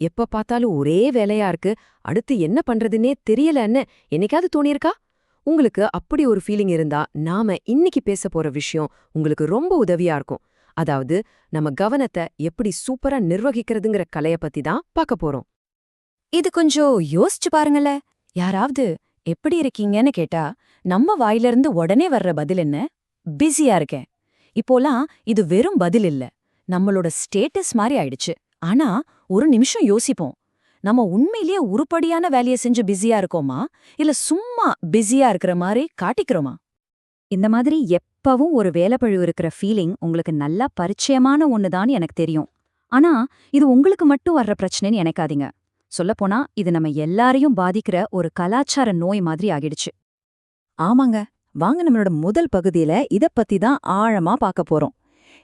எப்ப பார்த்தாலும் ஒரே வேலையா இருக்கு. அடுத்து என்ன பண்றதுன்னே தெரியலன்னு என்னைக்காவது தோணியிருக்கா? உங்களுக்கு அப்படி ஒரு ஃபீலிங் இருந்தா நாம இன்னைக்கு பேச போற விஷயம் உங்களுக்கு ரொம்ப உதவியா இருக்கும். அதாவது நம்ம கவனத்தை எப்படி சூப்பரா நிர்வகிக்கிறதுங்கிற கலைய பத்தி தான் பார்க்க போறோம். இது கொஞ்சம் யோசிச்சு பாருங்கள. யாராவது எப்படி இருக்கீங்கன்னு கேட்டா நம்ம வாயிலிருந்து உடனே வர்ற பதில் என்ன? பிஸியா இருக்கேன். இப்போலாம் இது வெறும் பதில் இல்ல. நம்மளோட ஸ்டேட்டஸ் மாதிரி ஆயிடுச்சு. ஆனா ஒரு நிமிஷம் யோசிப்போம். நம்ம உண்மையிலேயே உருப்படியான வேலையை செஞ்சு பிஸியா இருக்கோமா? இல்ல சும்மா பிஸியா இருக்கிற மாதிரி காட்டிக்கிறோமா? இந்த மாதிரி எப்பவும் ஒரு வேலைப்பழு இருக்கிற ஃபீலிங் உங்களுக்கு நல்லா பரிச்சயமான ஒண்ணுதான் எனக்கு தெரியும். ஆனா இது உங்களுக்கு மட்டும் வர்ற பிரச்சனைன்னு நினைக்காதீங்க. சொல்லப்போனா இது நம்ம எல்லாரையும் பாதிக்கிற ஒரு கலாச்சார நோய் மாதிரி ஆகிடுச்சு. ஆமாங்க. வாங்க நம்மளோட முதல் பகுதியில இத பத்தி தான் ஆழமா பார்க்க போறோம்.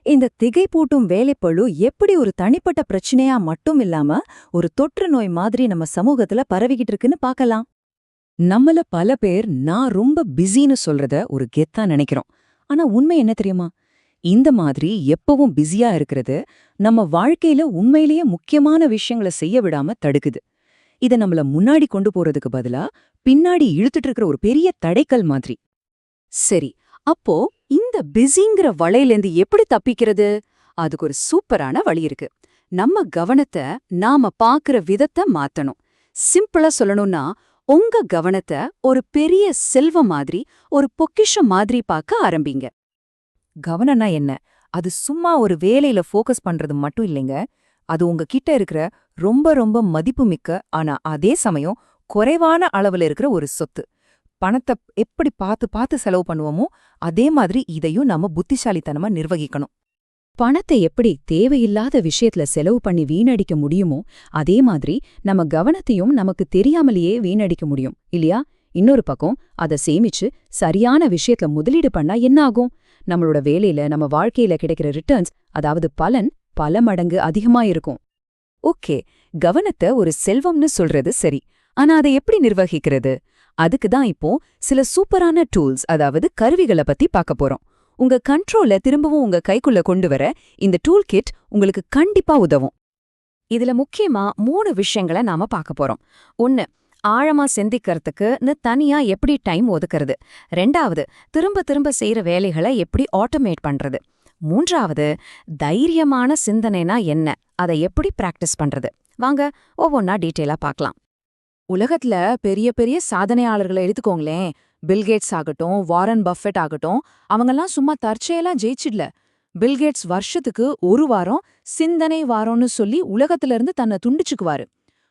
இந்த திகைப்பூட்டும் வேலைப்பழு எப்படி ஒரு தனிப்பட்ட பிரச்சனையா மட்டும் இல்லாம ஒரு தொற்று நோய் மாதிரி நம்ம சமூகத்துல பரவிக்கிட்டு இருக்குன்னு பார்க்கலாம். நம்மள பல பேர் நான் ரொம்ப பிஸின்னு சொல்றத ஒரு கெத்தா நினைக்கிறோம். ஆனா உண்மை என்ன தெரியுமா? இந்த மாதிரி எப்பவும் பிஸியா இருக்கிறது நம்ம வாழ்க்கையில உண்மையிலேயே முக்கியமான விஷயங்களை செய்ய விடாம தடுக்குது. இத நம்மள முன்னாடி கொண்டு போறதுக்கு பதிலா பின்னாடி இழுத்துட்டு இருக்கிற ஒரு பெரிய தடைக்கல் மாதிரி. சரி அப்போ இந்த பிஸிங்கிற வலையிலேந்து எப்படி தப்பிக்கிறது? அதுக்கு ஒரு சூப்பரான வழி இருக்கு. நம்ம கவனத்தை நாம பாக்குற விதத்தை மாத்தணும். சிம்பிளா சொல்லணும்னா உங்க கவனத்தை ஒரு பெரிய செல்வம் மாதிரி ஒரு பொக்கிஷம் மாதிரி பார்க்க ஆரம்பிங்க. கவனம்னா என்ன? அது சும்மா ஒரு வேலையில ஃபோக்கஸ் பண்றது மட்டும் இல்லைங்க. அது உங்ககிட்ட இருக்கிற ரொம்ப ரொம்ப மதிப்புமிக்க ஆனா அதே சமயம் குறைவான அளவுல இருக்கிற ஒரு சொத்து. பணத்தை எப்படி பார்த்து பார்த்து செலவு பண்ணுவோமோ அதே மாதிரி இதையும் நாம புத்திசாலித்தனமா நிர்வகிக்கணும். பணத்தை எப்படி தேவையில்லாத விஷயத்துல செலவு பண்ணி வீணடிக்க முடியுமோ அதே மாதிரி நம்ம கவனத்தையும் நமக்கு தெரியாமலேயே வீணடிக்க முடியும் இல்லையா? இன்னொரு பக்கம் அதை சேமிச்சு சரியான விஷயத்துல முதலீடு பண்ணா என்ன ஆகும்? நம்மளோட வேலையில நம்ம வாழ்க்கையில கிடைக்கிற ரிட்டர்ன்ஸ் அதாவது பலன் பல மடங்கு அதிகமா இருக்கும். ஓகே கவனத்தை ஒரு செல்வம்னு சொல்றது சரி. ஆனா அதை எப்படி நிர்வகிக்கிறது? அதுக்கு தான் இப்போ சில சூப்பரான டூல்ஸ் அதாவது கருவிகளை பத்தி பார்க்க போறோம். உங்க கண்ட்ரோல திரும்பவும் உங்க கைக்குள்ள கொண்டு வர இந்த டூல் கிட் உங்களுக்கு கண்டிப்பா உதவும். இதுல முக்கியமா மூணு விஷயங்களை நாம பார்க்க போறோம். ஒன்னு ஆழமா சிந்திக்கிறதுக்குன்னு தனியா எப்படி டைம் ஒதுக்குறது? ரெண்டாவது திரும்ப திரும்ப செய்யற வேலைகளை எப்படி ஆட்டோமேட் பண்றது? மூன்றாவது தைரியமான சிந்தனைனா என்ன? அதை எப்படி பிராக்டிஸ் பண்றது? வாங்க ஒவ்வொன்னா டீட்டெயிலா பார்க்கலாம். உலகத்துல பெரிய பெரிய சாதனையாளர்களை எடுத்துக்கோங்களேன். பில்கேட்ஸ் ஆகட்டும் வாரன் பஃபெட் ஆகட்டும் அவங்கெல்லாம் சும்மா தற்செயலா ஜெயிச்சிடல. பில்கேட்ஸ் வருஷத்துக்கு ஒரு வாரம் சிந்தனை வாரம்னு சொல்லி உலகத்துல இருந்து தன்னை துண்டிச்சுக்குவாரு.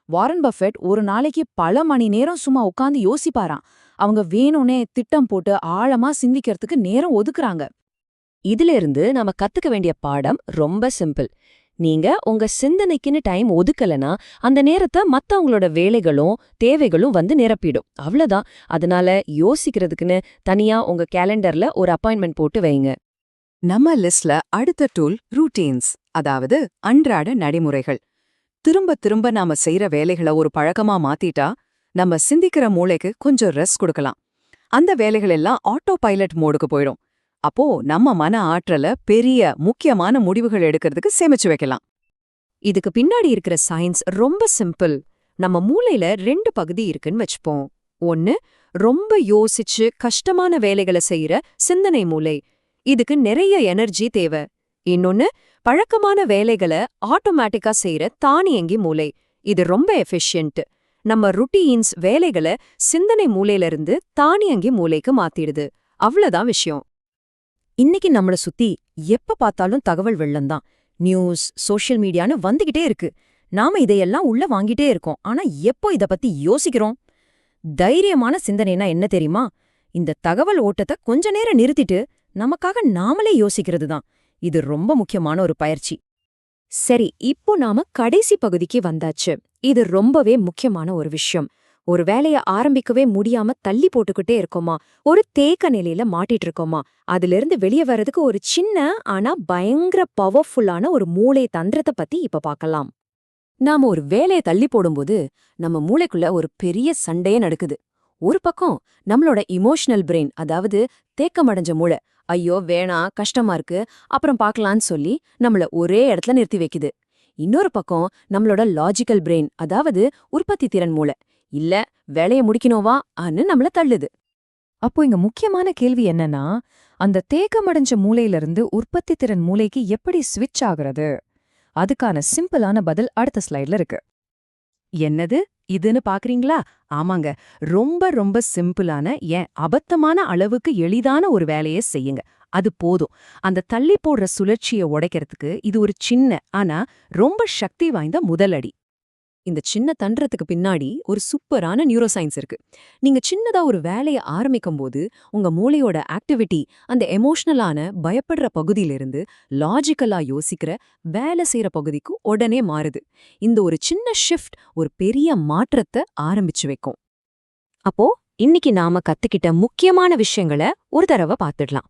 வாரன் பஃபெட் ஒரு நாளைக்கு பல மணி நேரம் சும்மா உட்காந்து யோசிப்பாராம். அவங்க வேணும்னே திட்டம் போட்டு ஆழமா சிந்திக்கிறதுக்கு நேரம் ஒதுக்குறாங்க. இதுல இருந்து நாம கத்துக்க வேண்டிய பாடம் ரொம்ப சிம்பிள் நீங்க உங்க சிந்தனைக்குன்னு டைம் ஒதுக்கலனா அந்த நேரத்தை மத்தவங்களோட வேலைகளும் தேவைகளும் வந்து நிரப்பிடும். அவ்வளவுதான். அதனால யோசிக்கிறதுக்குன்னு தனியா உங்க கேலண்டர்ல ஒரு அப்பாயின்மெண்ட் போட்டு வைங்க. நம்ம லிஸ்ட்ல அடுத்த டூல் ரூட்டீன்ஸ் அதாவது அன்றாட நடைமுறைகள். திரும்ப திரும்ப நாம செய்யற வேலைகளை ஒரு பழக்கமா மாத்திட்டா நம்ம சிந்திக்கிற மூளைக்கு கொஞ்சம் ரெஸ்ட் கொடுக்கலாம். அந்த வேலைகள் எல்லாம் ஆட்டோ பைலட் மோடுக்கு போயிடும். அப்போ நம்ம மன ஆற்றல பெரிய முக்கியமான முடிவுகள் எடுக்கிறதுக்கு சேமிச்சு வைக்கலாம். இதுக்கு பின்னாடி இருக்கிற சயின்ஸ் ரொம்ப சிம்பிள் நம்ம மூளையில ரெண்டு பகுதி இருக்குன்னு வச்சுப்போம். ஒன்னு ரொம்ப யோசிச்சு கஷ்டமான வேலைகளை செய்யற சிந்தனை மூளை. இதுக்கு நிறைய எனர்ஜி தேவை. இன்னொன்னு பழக்கமான வேலைகளை ஆட்டோமேட்டிக்கா செய்யற தானியங்கி மூளை. இது ரொம்ப எஃபிஷியன்ட் நம்ம ருட்டீன்ஸ் வேலைகளை சிந்தனை மூளையிலிருந்து தானியங்கி மூளைக்கு மாத்திடுது. அவ்வளவுதான் விஷயம். இன்னைக்கு நம்மள சுத்தி எப்ப பார்த்தாலும் தகவல் வெள்ளம்தான். நியூஸ் சோஷியல் மீடியான்னு வந்துகிட்டே இருக்கு. நாம இதையெல்லாம் உள்ள வாங்கிட்டே இருக்கோம். ஆனா எப்போ இத பத்தி யோசிக்கிறோம்? தைரியமான சிந்தனைனா என்ன தெரியுமா? இந்த தகவல் ஓட்டத்தை கொஞ்ச நேரம் நிறுத்திட்டு நமக்காக நாமளே யோசிக்கிறது தான் இது ரொம்ப முக்கியமான ஒரு பயிற்சி. சரி இப்போ நாம கடைசி பகுதிக்கு வந்தாச்சு. இது ரொம்பவே முக்கியமான ஒரு விஷயம். ஒரு வேலைய ஆரம்பிக்கவே முடியாம தள்ளி போட்டுக்கிட்டே இருக்கோமா? ஒரு தேக்க நிலையில மாட்டிட்டு இருக்கோமா? அதிலிருந்து வெளியே வர்றதுக்கு ஒரு சின்ன ஆனா பயங்கர பவர்ஃபுல்லான ஒரு மூளை தந்திரத்தை பத்தி இப்ப பார்க்கலாம் நாம ஒரு வேலையை தள்ளி போடும்போது நம்ம மூளைக்குள்ள ஒரு பெரிய சண்டையே நடக்குது. ஒரு பக்கம் நம்மளோட இமோஷனல் பிரெயின் அதாவது தேக்கமடைஞ்ச மூளை ஐயோ வேணா கஷ்டமா இருக்கு அப்புறம் பார்க்கலான்னு சொல்லி நம்மள ஒரே இடத்துல நிறுத்தி வைக்குது. இன்னொரு பக்கம் நம்மளோட லாஜிக்கல் பிரெயின் அதாவது உற்பத்தி திறன் மூளை இல்ல வேலைய முடிக்கணுவா அன்னு நம்மள தள்ளுது. அப்போ இங்க முக்கியமான கேள்வி என்னன்னா அந்த தேக்கமடைஞ்ச மூளையிலிருந்து உற்பத்தி திறன் மூளைக்கு எப்படி ஸ்விட்ச் ஆகுறது? அதுக்கான சிம்பிளான பதில் அடுத்த ஸ்லைட்ல இருக்கு. என்னது? இதுன்னு பாக்குறீங்களா? ஆமாங்க. ரொம்ப ரொம்ப சிம்பிளான ஏன் அபத்தமான அளவுக்கு எளிதான ஒரு வேலையை செய்யுங்க. அது போதும். அந்த தள்ளி போடுற சுழற்சியை உடைக்கிறதுக்கு இது ஒரு சின்ன ஆனா ரொம்ப சக்தி வாய்ந்த முதலடி இந்த சின்ன தன்றத்துக்கு பின்னாடி ஒரு சூப்பரான நியூரோ சயின்ஸ் இருக்கு. நீங்க சின்னதா ஒரு வேலையை ஆரம்பிக்கும் போது உங்க மூளையோட ஆக்டிவிட்டி அந்த எமோஷனலான பயப்படுற பகுதியிலிருந்து லாஜிக்கலா யோசிக்கிற வேலை செய்யற பகுதிக்கு உடனே மாறுது. இந்த ஒரு சின்ன ஷிஃப்ட் ஒரு பெரிய மாற்றத்தை ஆரம்பிச்சு வைக்கும். அப்போ இன்னைக்கு நாம கத்துக்கிட்ட முக்கியமான விஷயங்களை ஒரு தடவை பார்த்துடலாம்.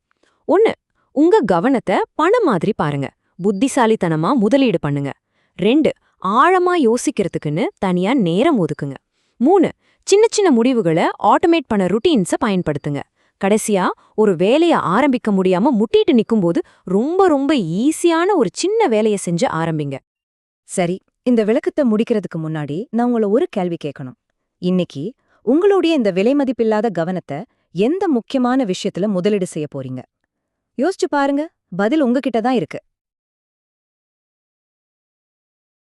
ஒண்ணு உங்க கவனத்தை பணம் மாதிரி பாருங்க. புத்திசாலித்தனமா முதலீடு பண்ணுங்க. ரெண்டு ஆழமா யோசிக்கிறதுக்குன்னு தனியா நேரம் ஒதுக்குங்க. மூணு சின்ன சின்ன முடிவுகளை ஆட்டோமேட் பண்ண ருட்டீன்ஸை பயன்படுத்துங்க. கடைசியா ஒரு வேலைய ஆரம்பிக்க முடியாம முட்டிட்டு நிக்கும்போது ரொம்ப ரொம்ப ஈஸியான ஒரு சின்ன வேலையை செஞ்சு ஆரம்பிங்க. சரி இந்த விளக்கத்தை முடிக்கிறதுக்கு முன்னாடி நான் உங்களை ஒரு கேள்வி கேட்கணும். இன்னைக்கு உங்களுடைய இந்த விலை மதிப்பில்லாத கவனத்தை எந்த முக்கியமான விஷயத்துல முதலீடு செய்ய போறீங்க? யோசிச்சு பாருங்க பதில் உங்ககிட்ட தான் இருக்கு.